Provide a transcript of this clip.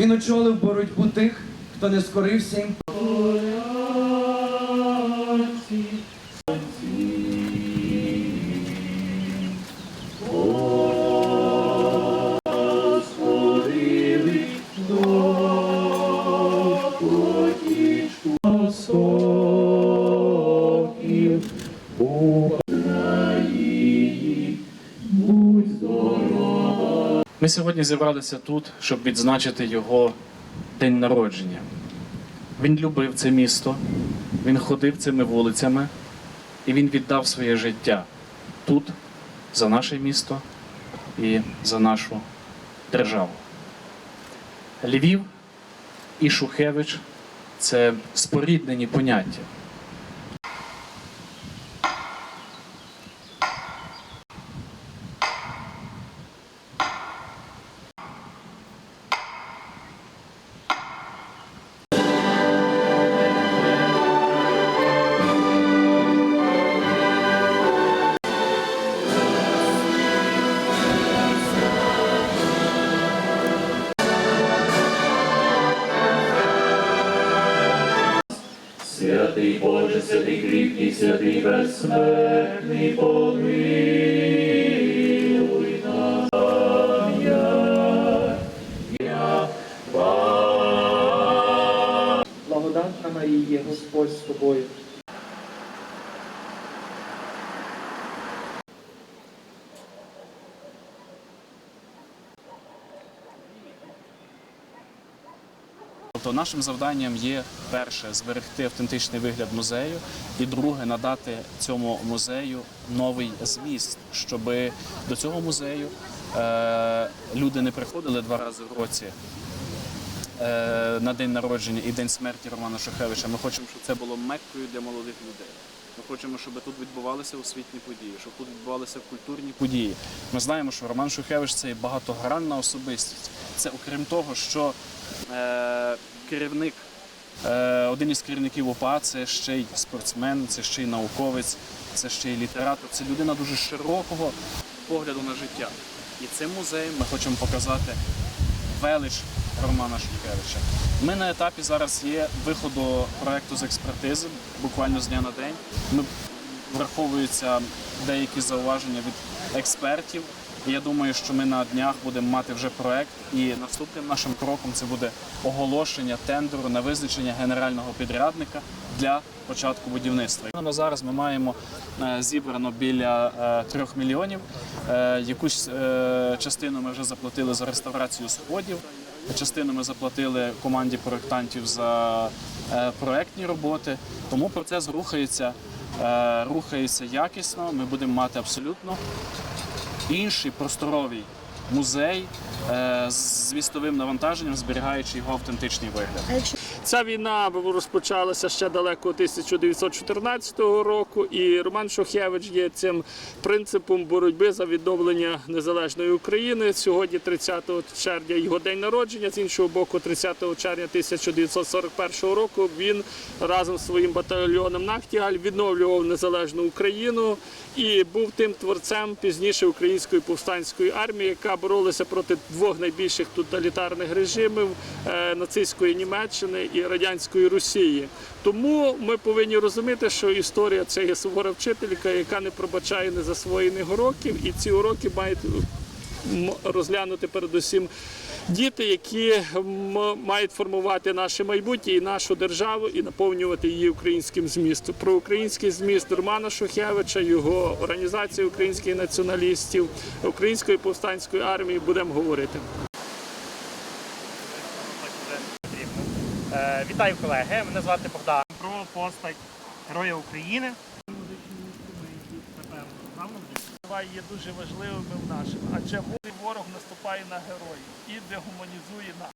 Він очолив боротьбу тих, хто не скорився Ми сьогодні зібралися тут, щоб відзначити його день народження. Він любив це місто, він ходив цими вулицями і він віддав своє життя тут, за наше місто і за нашу державу. Львів і Шухевич це споріднені поняття. Святий Боже, святий кріпкий, святий безсмертний, помилуй нас. Благодатна Марія, Господь з тобою. Тобто нашим завданням є перше зберегти автентичний вигляд музею, і друге надати цьому музею новий зміст, щоб до цього музею е, люди не приходили два рази в році. е, На день народження і день смерті Романа Шухевича. Ми хочемо, щоб це було меккою для молодих людей. Ми хочемо, щоб тут відбувалися освітні події, щоб тут відбувалися культурні події. Ми знаємо, що Роман Шухевич це багатогранна особистість. Це окрім того, що е, керівник, е, один із керівників УПА це ще й спортсмен, це ще й науковець, це ще й літератор. Це людина дуже широкого погляду на життя. І цим музеєм ми хочемо показати велич Романа Шухевича. Ми на етапі зараз є виходу проекту з експертизи, буквально з дня на день. Ми враховуються деякі зауваження від експертів. Я думаю, що ми на днях будемо мати вже проект. І наступним нашим кроком це буде оголошення тендеру на визначення генерального підрядника для початку будівництва. На зараз ми маємо е, зібрано біля е, трьох мільйонів. Е, Якусь частину ми вже заплатили за реставрацію сходів. Частину ми заплатили команді проєктантів за е, проектні роботи. Тому процес рухається, е, рухається якісно. Ми будемо мати абсолютно інший просторовий музей е, з змістовим навантаженням, зберігаючи його автентичний вигляд. Ця війна розпочалася ще далеко 1914 року, і Роман Шухевич є цим принципом боротьби за відновлення незалежної України. Сьогодні, 30 червня, його день народження. З іншого боку, 30 червня 1941 року він разом з своїм батальйоном Нахтігаль відновлював незалежну Україну і був тим творцем пізніше української повстанської армії, яка боролася проти двох найбільших тоталітарних режимів е, нацистської Німеччини і радянської Росії. Тому ми повинні розуміти, що історія це є сувора вчителька, яка не пробачає незасвоєних уроків, і ці уроки мають розглянути передусім діти, які мають формувати наше майбутнє і нашу державу, і наповнювати її українським змістом. Про український зміст Романа Шухевича, його організації українських націоналістів, української повстанської армії будемо говорити. Е, Вітаю колеги, мене звати Богдан. Про постать Героя України. Є дуже важливими в нашому, адже ворог наступає на героїв і дегуманізує нас.